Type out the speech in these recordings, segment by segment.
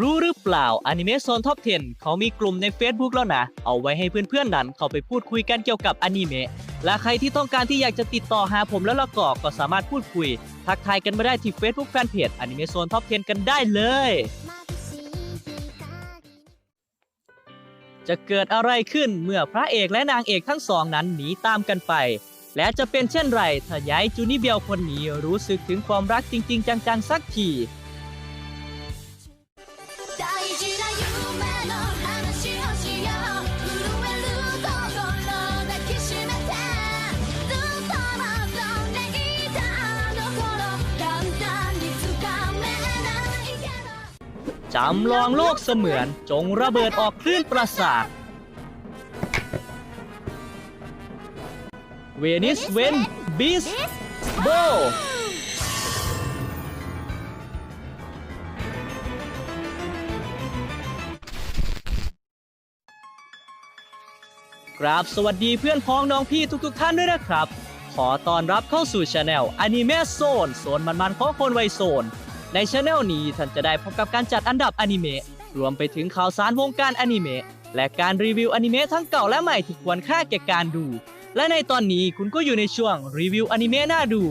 รู้หรือเปล่าอนิเมะโซนท็อป 10 เขามีกลุ่มใน Facebook แล้วนะ เอาไว้ให้เพื่อนๆนั้นเข้าไปพูดคุยกันเกี่ยวกับอนิเมะ และใครที่ต้องการที่อยากจะติดต่อหาผมแล้วละก็ก็สามารถพูดคุย ทักทายกันมาได้ที่ Facebook Fanpage อนิเมะโซนท็อป 10 กันได้เลย จะเกิดอะไรขึ้นเมื่อพระเอกและนางเอกทั้งสองนั้นหนีตามกันไป และจะเป็นเช่นไรถ้าย้ายจูนี่เบลคนนี้รู้สึกถึงความรักจริง ๆ จังๆสักที จำลองโลกเสมือนจงระเบิดออกคลื่นประสาท เวนิสเวนบิสโบกราบสวัสดีเพื่อนพ้องน้องพี่ทุกๆท่านด้วยนะครับ ขอต้อนรับเข้าสู่ช anel อนิเมะโซนโซนมันๆของคนวัยโซน ในช anel นี้ท่านจะได้พบกับการจัดอันดับอนิเมะรวมไปถึงข่าวสารวงการอนิเมะและการรีวิวอนิเมะทั้งเก่าและใหม่ที่ควรค่าแก่การดู และในตอนนี้คุณก็อยู่ในช่วงรีวิวอนิเมะน่าดู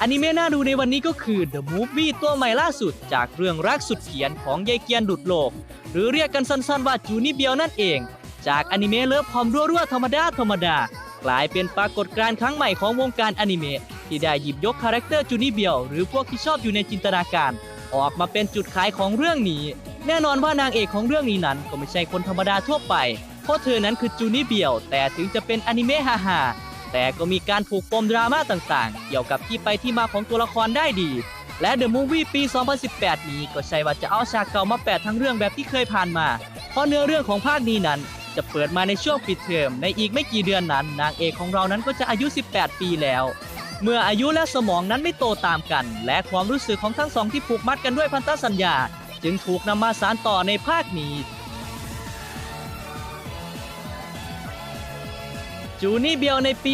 อนิเมะน่าดูในวันนี้ก็คือ The Movie ตัวใหม่ล่าสุด จากเรื่องรักสุดเขียนของยายเกียนดุดโลก หรือเรียกกันสั้นๆว่าจูนี่เบียวนั่นเอง จากอนิเมะเลิฟคอมรั่วๆธรรมดาธรรมดากลายเป็นปรากฏการณ์ครั้งใหม่ของวงการอนิเมะที่ได้หยิบยกคาแรคเตอร์จูนี่เบียวหรือพวกที่ชอบอยู่ในจินตนาการ ออกมาเป็นจุดขายของเรื่องนี้ แน่นอนว่านางเอกของเรื่องนี้นั้นก็ไม่ใช่คนธรรมดาทั่วไป เพราะเธอนั้นคือจูนี่เบียวแต่ถึงจะเป็นอนิเมะฮาๆแต่ก็มีการผูกปมดราม่าต่างๆ เกี่ยวกับที่ไปที่มาของตัวละครได้ดี และ The Movie ปี 2018 นี้ก็ใช่ว่าจะเอาฉากเก่ามาแปะทั้งเรื่องแบบที่เคยผ่านมา เพราะเนื้อเรื่องของภาคนี้นั้นจะเปิดมาในช่วงปิดเทอมในอีกไม่กี่เดือนนั้น นางเอกของเรานั้นก็จะอายุ 18 ปีแล้ว เมื่ออายุและสมองนั้นไม่โตตามกัน และความรู้สึกของทั้งสองที่ผูกมัดกันด้วยพันธสัญญา จึงถูกนำมาสานต่อในภาคนี้ จูนี่เบียวในปี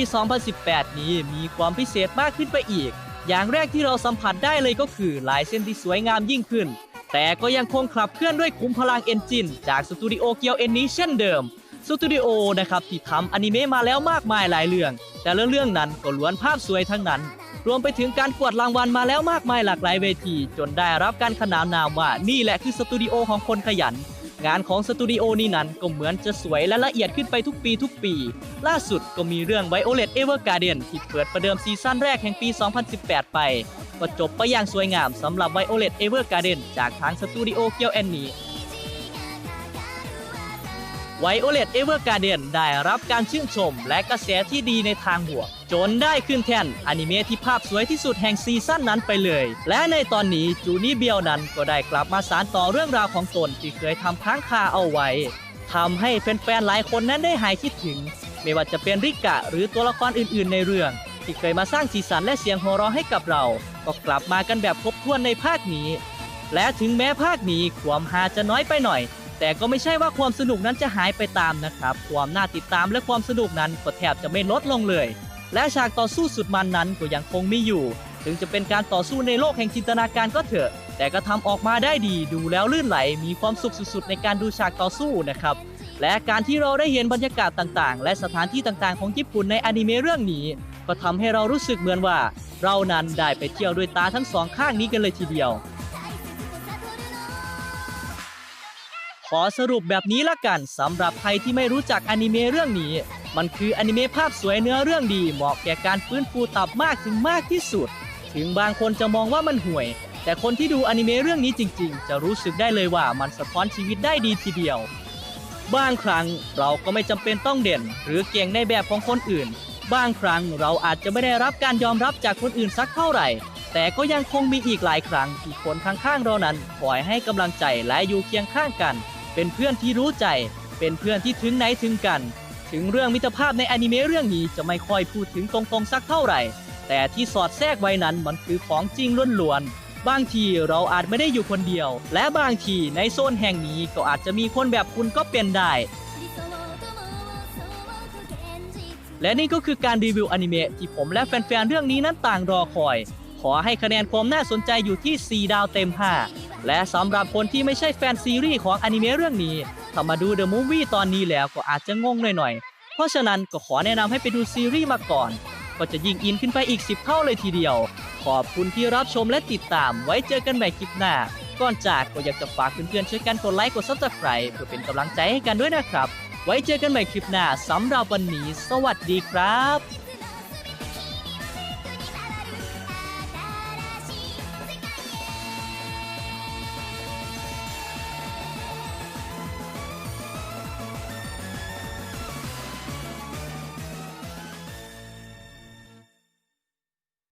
2018 นี้มีความพิเศษมากขึ้นไปอีก อย่างแรกที่เราสัมผัสได้เลยก็คือลายเส้นที่สวยงามยิ่งขึ้น แต่ก็ยังคงขับเคลื่อนด้วยขุมพลังเอนจินจากสตูดิโอเกียวเอ็นนี้เช่นเดิมสตูดิโอนะครับที่ทำอนิเมะมาแล้วมากมายหลายเรื่อง แต่ละเรื่องนั้นก็ล้วนภาพสวยทั้งนั้น รวมไปถึงการกวดรางวัลมาแล้วมากมายหลากหลายเวที จนได้รับการขนานนามว่านี่แหละคือสตูดิโอของคนขยัน งานของสตูดิโอนี้นั้นก็เหมือนจะสวยและละเอียดขึ้นไปทุกปีทุกปี ล่าสุดก็มีเรื่อง Violet Evergarden ที่เปิดประเดิมซีซั่นแรกแห่งปี 2018 ไป ก็จบไปอย่างสวยงามสำหรับ Violet Evergarden จากทางสตูดิโอเกียวแอนนี Violet Evergarden ได้รับการชื่นชม และกระแสที่ดีในทางบวก จนได้ขึ้นแท่นอนิเมะที่ภาพสวยที่สุดแห่งซีซั่นนั้นไปเลย และในตอนนี้จูนี่เบียวนั้นก็ได้กลับมาสานต่อเรื่องราวของตนที่เคยทำค้างคาเอาไว้ทำให้แฟนๆหลายคนนั้นได้หายคิดถึง ไม่ว่าจะเป็นริกะหรือตัวละครอื่นๆ ในเรื่อง ที่เคยมาสร้างสีสันและเสียงหัวเราะให้กับเรา ก็กลับมากันแบบครบถ้วนในภาคนี้ และถึงแม้ภาคนี้ความฮาจะน้อยไปหน่อย แต่ก็ไม่ใช่ว่าความสนุกนั้นจะหายไปตามนะครับ ความน่าติดตามและความสนุกนั้นก็แทบจะไม่ลดลงเลย และฉากต่อสู้สุดมันนั้นก็ยังคงมีอยู่ ถึงจะเป็นการต่อสู้ในโลกแห่งจินตนาการก็เถอะ แต่ก็ทำออกมาได้ดีดูแล้วลื่นไหล มีความสุขสุดๆ ในการดูฉากต่อสู้นะครับ และการที่เราได้เห็นบรรยากาศต่างๆ และสถานที่ต่างๆ ของญี่ปุ่นในอนิเมะเรื่องนี้ ก็ทำให้เรารู้สึกเหมือนว่า เรานั้นได้ไปเที่ยวด้วยตาทั้งสองข้างนี้กันเลยทีเดียว ขอสรุปแบบนี้ละกันสำหรับใครที่ไม่รู้จักอนิเมะเรื่องนี้ มันคืออนิเมะภาพสวยเนื้อเรื่องดีเหมาะแก่การฟื้นฟูตับมากถึงมากที่สุด ถึงบางคนจะมองว่ามันห่วย แต่คนที่ดูอนิเมะเรื่องนี้จริง ๆ จะรู้สึกได้เลยว่ามันสะท้อนชีวิตได้ดีทีเดียวบางครั้งเราก็ไม่จำเป็นต้องเด่น หรือเก่งในแบบของคนอื่น บางครั้งเราอาจจะไม่ได้รับการยอมรับจากคนอื่นสักเท่าไหร่ แต่ก็ยังคงมีอีกหลายครั้งที่คนข้างๆเรานั้นคอยให้กำลังใจและอยู่เคียงข้างกัน เป็นเพื่อนที่รู้ใจ เป็นเพื่อนที่ถึงไหนถึงกัน ถึงเรื่องมิตรภาพในอนิเมะเรื่องนี้จะไม่ค่อยพูดถึงตรงๆสักเท่าไหร่ แต่ที่สอดแทรกไว้นั้นมันคือของจริงล้วนๆ บางทีเราอาจไม่ได้อยู่คนเดียว และบางทีในโซนแห่งนี้ก็อาจจะมีคนแบบคุณก็เป็นได้ และนี่ก็คือการรีวิวอนิเมะที่ผมและแฟนๆเรื่องนี้นั้นต่างรอคอย ขอให้คะแนนความน่าสนใจอยู่ที่ 4 ดาวเต็ม 5 และสำหรับคนที่ไม่ใช่แฟนซีรีส์ของอนิเมะเรื่องนี้ถ้ามาดูเดอะมูฟวี่ตอนนี้แล้วก็อาจจะงงหน่อยๆ เพราะฉะนั้นก็ขอแนะนำให้ไปดูซีรีส์มาก่อน ก็จะยิ่งอินขึ้นไปอีก 10 เท่าเลยทีเดียว ขอบคุณที่รับชมและติดตาม ไว้เจอกันใหม่คลิปหน้า ก่อนจากก็อยากจะฝากเพื่อนๆช่วยกันกดไลค์กด Subscribe เพื่อเป็นกำลังใจให้กันด้วยนะครับ ไว้เจอกันใหม่คลิปหน้าสำหรับวันนี้ สวัสดีครับ